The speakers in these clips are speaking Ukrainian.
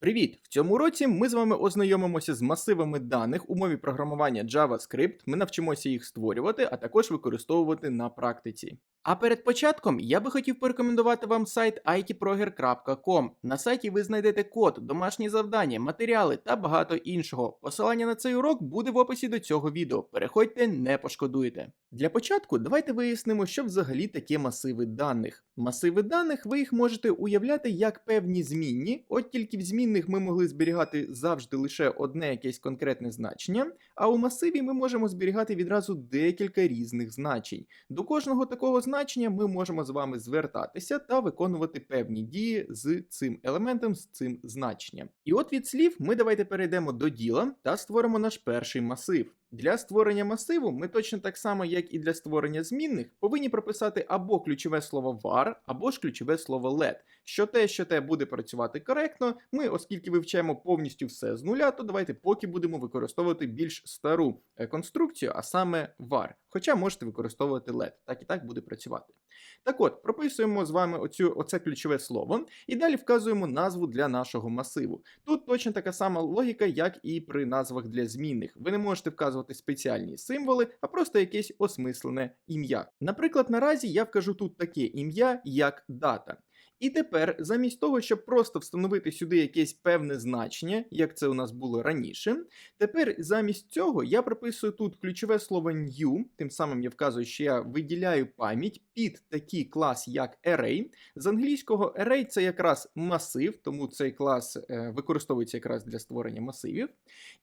Привіт! В цьому році ми з вами ознайомимося з масивами даних у мові програмування JavaScript. Ми навчимося їх створювати, а також використовувати на практиці. А перед початком я би хотів порекомендувати вам сайт itproger.com. На сайті ви знайдете код, домашні завдання, матеріали та багато іншого. Посилання на цей урок буде в описі до цього відео. Переходьте, не пошкодуєте. Для початку давайте вияснимо, що взагалі таке масиви даних. Масиви даних ви їх можете уявляти як певні змінні, от тільки в змінних ми могли зберігати завжди лише одне якесь конкретне значення, а у масиві ми можемо зберігати відразу декілька різних значень. До кожного такого значення ми можемо з вами звертатися та виконувати певні дії з цим елементом, з цим значенням. І от від слів ми давайте перейдемо до діла та створимо наш перший масив. Для створення масиву ми точно так само, як і для створення змінних, повинні прописати або ключове слово var, або ж ключове слово let. Що те, що те буде працювати коректно. Ми, оскільки вивчаємо повністю все з нуля, то давайте поки будемо використовувати більш стару е, конструкцію, а саме var. Хоча можете використовувати LED, так і так буде працювати. Так от, прописуємо з вами оцю, оце ключове слово і далі вказуємо назву для нашого масиву. Тут точно така сама логіка, як і при назвах для змінних. Ви не можете вказувати спеціальні символи, а просто якесь осмислене ім'я. Наприклад, наразі я вкажу тут таке ім'я, як дата. І тепер, замість того, щоб просто встановити сюди якесь певне значення, як це у нас було раніше, тепер замість цього я прописую тут ключове слово new, тим самим я вказую, що я виділяю пам'ять під такий клас, як array. З англійського array це якраз масив, тому цей клас е, використовується якраз для створення масивів.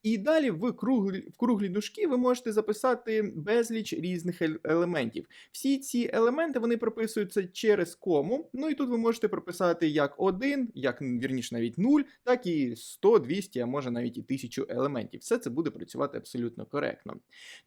І далі в круглі, в круглі дужки ви можете записати безліч різних елементів. Всі ці елементи вони прописуються через кому. Ну і тут ви можете прописати як один, як вірніше навіть 0, так і 100, 200, а може навіть і 1000 елементів. Все це буде працювати абсолютно коректно.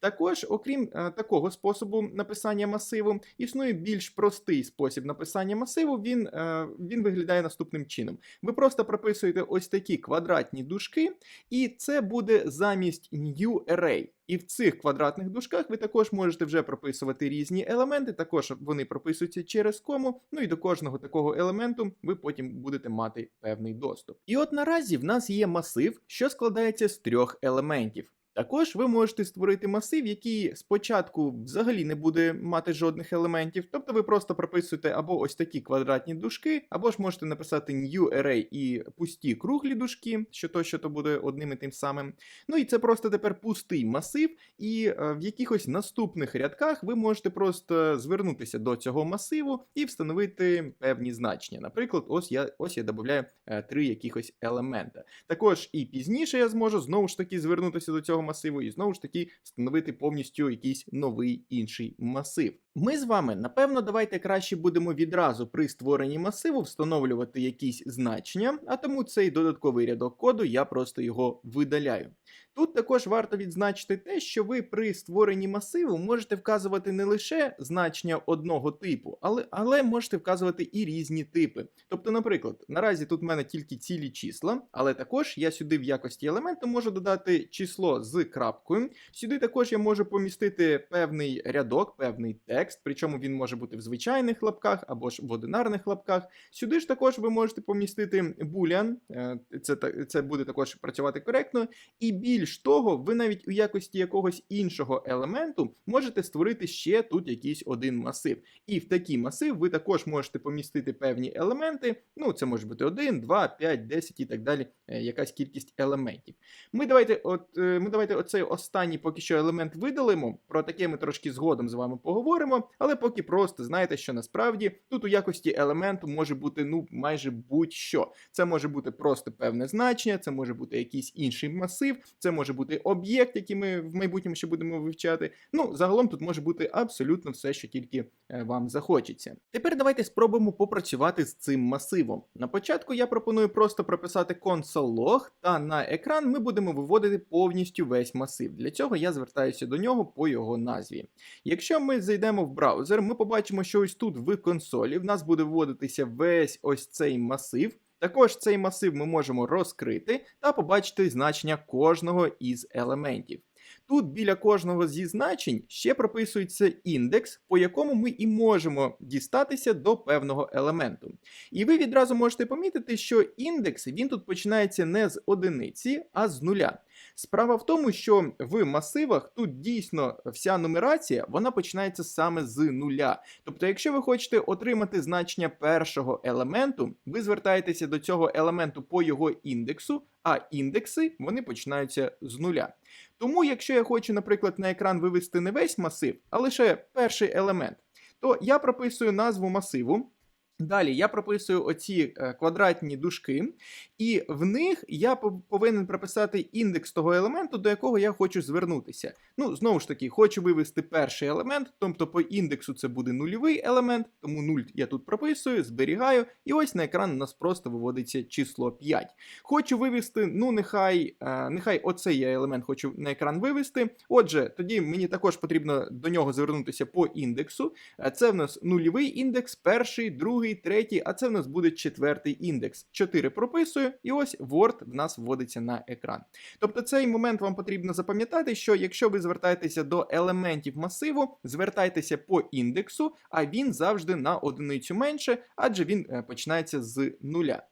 Також, окрім е, такого способу написання масиву, існує більш простий спосіб написання масиву. Він, е, він виглядає наступним чином. Ви просто прописуєте ось такі квадратні дужки, і це буде замість new array. І в цих квадратних дужках ви також можете вже прописувати різні елементи, також вони прописуються через кому. Ну і до кожного такого елементу ви потім будете мати певний доступ. І от наразі в нас є масив, що складається з трьох елементів. Також ви можете створити масив, який спочатку взагалі не буде мати жодних елементів. Тобто ви просто прописуєте або ось такі квадратні дужки, або ж можете написати new array і пусті круглі дужки, що то, що то буде одним і тим самим. Ну і це просто тепер пустий масив, і е, в якихось наступних рядках ви можете просто звернутися до цього масиву і встановити певні значення. Наприклад, ось я ось я додаю е, три якихось елемента. Також і пізніше я зможу знову ж таки звернутися до цього масиву і знову ж таки встановити повністю якийсь новий інший масив. Ми з вами, напевно, давайте краще будемо відразу при створенні масиву встановлювати якісь значення, а тому цей додатковий рядок коду я просто його видаляю. Тут також варто відзначити те, що ви при створенні масиву можете вказувати не лише значення одного типу, але, але можете вказувати і різні типи. Тобто, наприклад, наразі тут в мене тільки цілі числа, але також я сюди в якості елементу можу додати число з крапкою. Сюди також я можу помістити певний рядок, певний текст, причому він може бути в звичайних лапках або ж в одинарних лапках. Сюди ж також ви можете помістити boolean, е, це, це буде також працювати коректно. І більш того, ви навіть у якості якогось іншого елементу можете створити ще тут якийсь один масив. І в такий масив ви також можете помістити певні елементи. Ну, це може бути 1, 2, 5, 10 і так далі, е, якась кількість елементів. Ми давайте, от, е, ми давайте оцей останній поки що елемент видалимо. Про таке ми трошки згодом з вами поговоримо, але поки просто знаєте, що насправді тут у якості елементу може бути ну майже будь-що. Це може бути просто певне значення, це може бути якийсь інший масив, це може бути об'єкт, який ми в майбутньому ще будемо вивчати. Ну, загалом тут може бути абсолютно все, що тільки е, вам захочеться. Тепер давайте спробуємо попрацювати з цим масивом. На початку я пропоную просто прописати console.log, та на екран ми будемо виводити повністю весь масив. Для цього я звертаюся до нього по його назві. Якщо ми зайдемо в браузер, ми побачимо, що ось тут в консолі в нас буде вводитися весь ось цей масив. Також цей масив ми можемо розкрити та побачити значення кожного із елементів. тут біля кожного зі значень ще прописується індекс, по якому ми і можемо дістатися до певного елементу. І ви відразу можете помітити, що індекс він тут починається не з одиниці, а з нуля. Справа в тому, що в масивах тут дійсно вся нумерація вона починається саме з нуля. Тобто, якщо ви хочете отримати значення першого елементу, ви звертаєтеся до цього елементу по його індексу, а індекси вони починаються з нуля. Тому, якщо я хочу, наприклад, на екран вивести не весь масив, а лише перший елемент, то я прописую назву масиву. Далі я прописую оці е, квадратні дужки, і в них я повинен прописати індекс того елементу, до якого я хочу звернутися. Ну, знову ж таки, хочу вивести перший елемент, тобто по індексу це буде нульовий елемент, тому 0 я тут прописую, зберігаю, і ось на екран у нас просто виводиться число 5. Хочу вивести, ну, нехай е, нехай оцей я елемент хочу на екран вивести. Отже, тоді мені також потрібно до нього звернутися по індексу. Е, це в нас нульовий індекс, перший, другий другий, третій, а це в нас буде четвертий індекс. 4 прописую, і ось Word в нас вводиться на екран. Тобто цей момент вам потрібно запам'ятати, що якщо ви звертаєтеся до елементів масиву, звертайтеся по індексу, а він завжди на одиницю менше, адже він е, починається з нуля.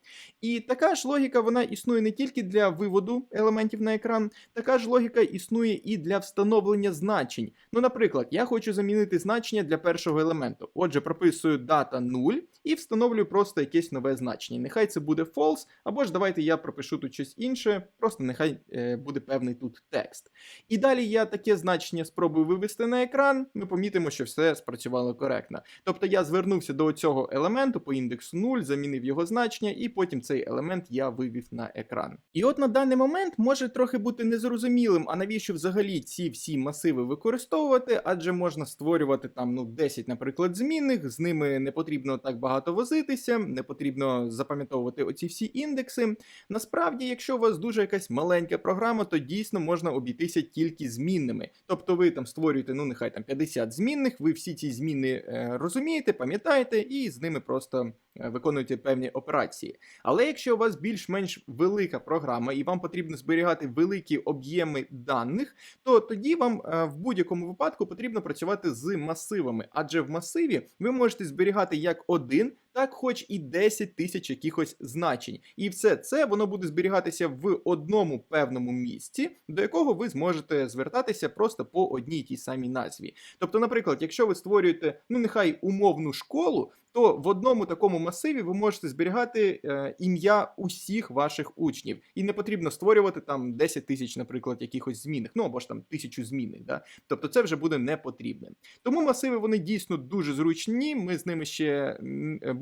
І така ж логіка вона існує не тільки для виводу елементів на екран, така ж логіка існує і для встановлення значень. Ну, наприклад, я хочу замінити значення для першого елементу. Отже, прописую дата 0 і встановлюю просто якесь нове значення. Нехай це буде false, або ж давайте я пропишу тут щось інше, просто нехай е, буде певний тут текст. І далі я таке значення спробую вивести на екран, ми помітимо, що все спрацювало коректно. Тобто я звернувся до цього елементу по індексу 0, замінив його значення, і потім цей елемент я вивів на екран. І от на даний момент може трохи бути незрозумілим, а навіщо взагалі ці всі масиви використовувати, адже можна створювати там ну 10, наприклад, змінних, з ними не потрібно так багато багато возитися, не потрібно запам'ятовувати оці всі індекси. Насправді, якщо у вас дуже якась маленька програма, то дійсно можна обійтися тільки змінними. Тобто ви там створюєте, ну нехай там 50 змінних, ви всі ці зміни е, розумієте, пам'ятаєте, і з ними просто виконуєте певні операції. Але якщо у вас більш-менш велика програма і вам потрібно зберігати великі об'єми даних, то тоді вам е, в будь-якому випадку потрібно працювати з масивами, адже в масиві ви можете зберігати як один, так хоч і 10 тисяч якихось значень. І все це воно буде зберігатися в одному певному місці, до якого ви зможете звертатися просто по одній тій самій назві. Тобто, наприклад, якщо ви створюєте, ну нехай умовну школу, то в одному такому масиві ви можете зберігати е, ім'я усіх ваших учнів, і не потрібно створювати там 10 тисяч, наприклад, якихось змінних, ну або ж там тисячу змінних. Да? Тобто це вже буде не потрібне. Тому масиви вони дійсно дуже зручні. Ми з ними ще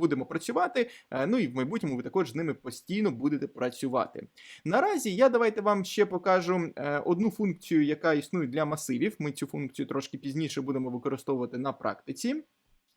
будемо працювати. Е, ну і в майбутньому ви також з ними постійно будете працювати. Наразі я давайте вам ще покажу е, одну функцію, яка існує для масивів. Ми цю функцію трошки пізніше будемо використовувати на практиці.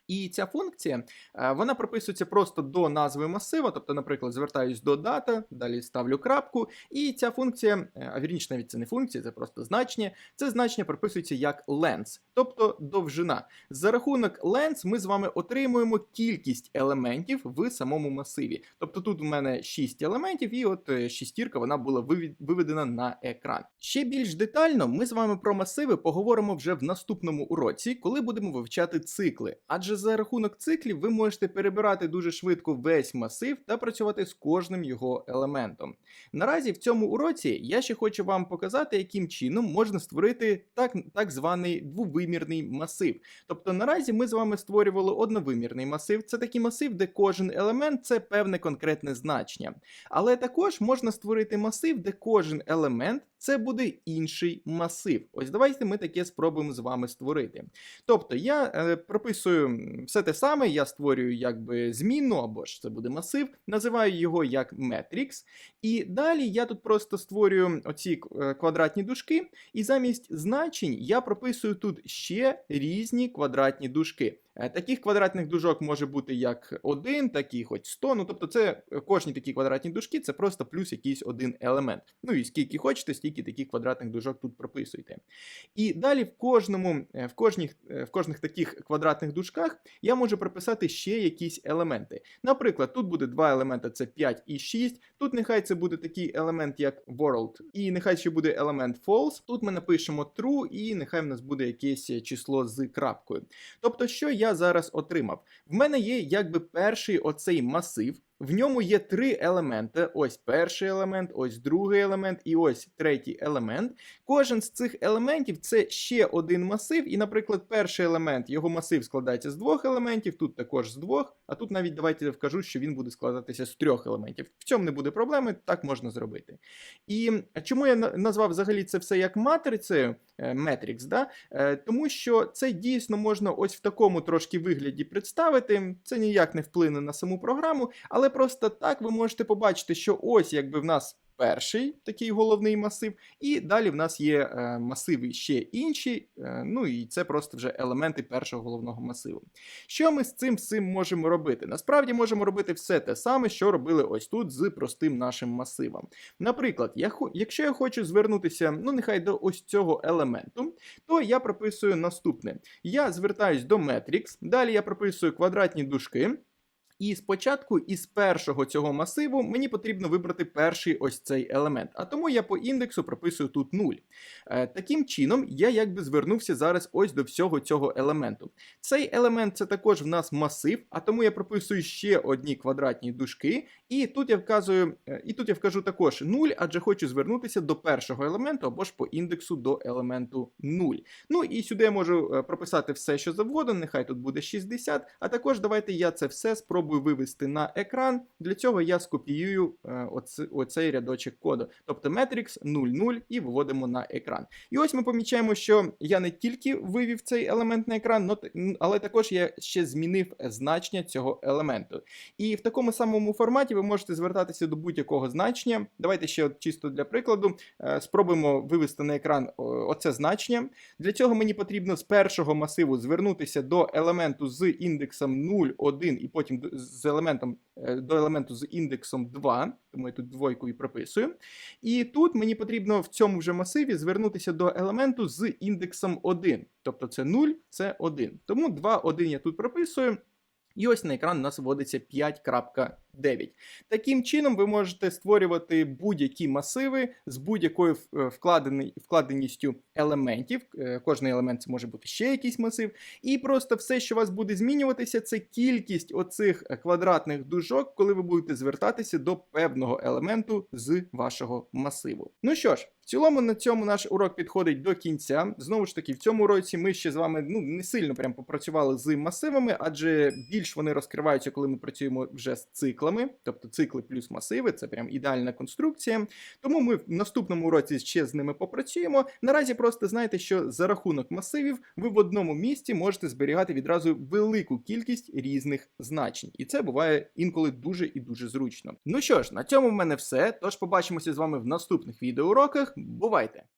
І ця функція е, вона прописується просто до назви масива, тобто, наприклад, звертаюсь до дата, далі ставлю крапку, і ця функція, е, а вірніше навіть це не функція, це просто значення. Це значення прописується як length, тобто довжина. За рахунок length ми з вами отримуємо кількість елементів в самому масиві. Тобто тут у мене 6 елементів, і от е, шістірка вона була виведена на екран. Ще більш детально ми з вами про масиви поговоримо вже в наступному уроці, коли будемо вивчати цикли. Адже за рахунок циклів ви можете перебирати дуже швидко весь масив та працювати з кожним його елементом. Наразі в цьому уроці я ще хочу вам показати, яким чином можна створити так так званий двовимірний масив. Тобто наразі ми з вами створювали одновимірний масив. Це такий масив, де кожен елемент це певне конкретне значення. Але також можна створити масив, де кожен елемент це буде інший масив. Ось давайте ми таке спробуємо з вами створити. Тобто я е, прописую все те саме, я створюю якби змінну, або ж це буде масив, називаю його як Matrix. І далі я тут просто створюю оці е, квадратні дужки, і замість значень я прописую тут ще різні квадратні дужки. Е, Таких квадратних дужок може бути як один, і хоч 100. Ну тобто, це е, кожні такі квадратні дужки, це просто плюс якийсь один елемент. Ну і скільки хочете, стільки таких квадратних дужок тут прописуйте. І далі в кожному, е, в кожних, в кожних таких квадратних дужках я можу прописати ще якісь елементи. Наприклад, тут буде два елемента: це 5 і 6. Тут нехай це буде такий елемент, як world, і нехай ще буде елемент false. Тут ми напишемо true, і нехай в нас буде якесь число з крапкою. Тобто, що я зараз отримав? В мене є якби перший оцей масив. В ньому є три елементи: ось перший елемент, ось другий елемент і ось третій елемент. Кожен з цих елементів це ще один масив. І, наприклад, перший елемент, його масив складається з двох елементів, тут також з двох. А тут навіть давайте вкажу, що він буде складатися з трьох елементів. В цьому не буде проблеми, так можна зробити. І чому я назвав взагалі це все як матрицею, е, Matrix, да? Е, тому що це дійсно можна ось в такому трошки вигляді представити. Це ніяк не вплине на саму програму, але просто так ви можете побачити, що ось якби в нас. Перший такий головний масив, і далі в нас є е, масиви ще інші. Е, ну і це просто вже елементи першого головного масиву. Що ми з цим всім можемо робити? Насправді можемо робити все те саме, що робили ось тут з простим нашим масивом. Наприклад, я, якщо я хочу звернутися, ну нехай до ось цього елементу, то я прописую наступне: я звертаюсь до Matrix, далі я прописую квадратні дужки. І спочатку із першого цього масиву мені потрібно вибрати перший ось цей елемент. А тому я по індексу прописую тут 0. Е, таким чином, я якби звернувся зараз ось до всього цього елементу. Цей елемент це також в нас масив, а тому я прописую ще одні квадратні дужки. І тут я вказую, е, і тут я вкажу також 0, адже хочу звернутися до першого елементу або ж по індексу до елементу 0. Ну і сюди я можу е, прописати все, що завгодно, нехай тут буде 60. А також давайте я це все спробую вивести на екран. Для цього я скопіюю е, оце- оцей рядочок коду. Тобто Matrix 00 і виводимо на екран. І ось ми помічаємо, що я не тільки вивів цей елемент на екран, але також я ще змінив значення цього елементу. І в такому самому форматі ви можете звертатися до будь-якого значення. Давайте ще чисто для прикладу е, спробуємо вивести на екран оце значення. Для цього мені потрібно з першого масиву звернутися до елементу з індексом 0, 1 і потім з елементом, е, до елементу з індексом 2, тому я тут двойку і прописую. І тут мені потрібно в цьому вже масиві звернутися до елементу з індексом 1. Тобто це 0, це 1. Тому 2, 1 я тут прописую. І ось на екран у нас вводиться 5.9. Таким чином, ви можете створювати будь-які масиви з будь-якою е, вкладеністю елементів. Е, Кожний елемент це може бути ще якийсь масив. І просто все, що у вас буде змінюватися, це кількість оцих е, квадратних дужок, коли ви будете звертатися до певного елементу з вашого масиву. Ну що ж. В цілому на цьому наш урок підходить до кінця. Знову ж таки, в цьому уроці ми ще з вами ну не сильно прям попрацювали з масивами, адже більш вони розкриваються, коли ми працюємо вже з циклами, тобто цикли плюс масиви, це прям ідеальна конструкція. Тому ми в наступному уроці ще з ними попрацюємо. Наразі просто знайте, що за рахунок масивів ви в одному місці можете зберігати відразу велику кількість різних значень, і це буває інколи дуже і дуже зручно. Ну що ж, на цьому в мене все. Тож побачимося з вами в наступних відеоуроках. Бувайте!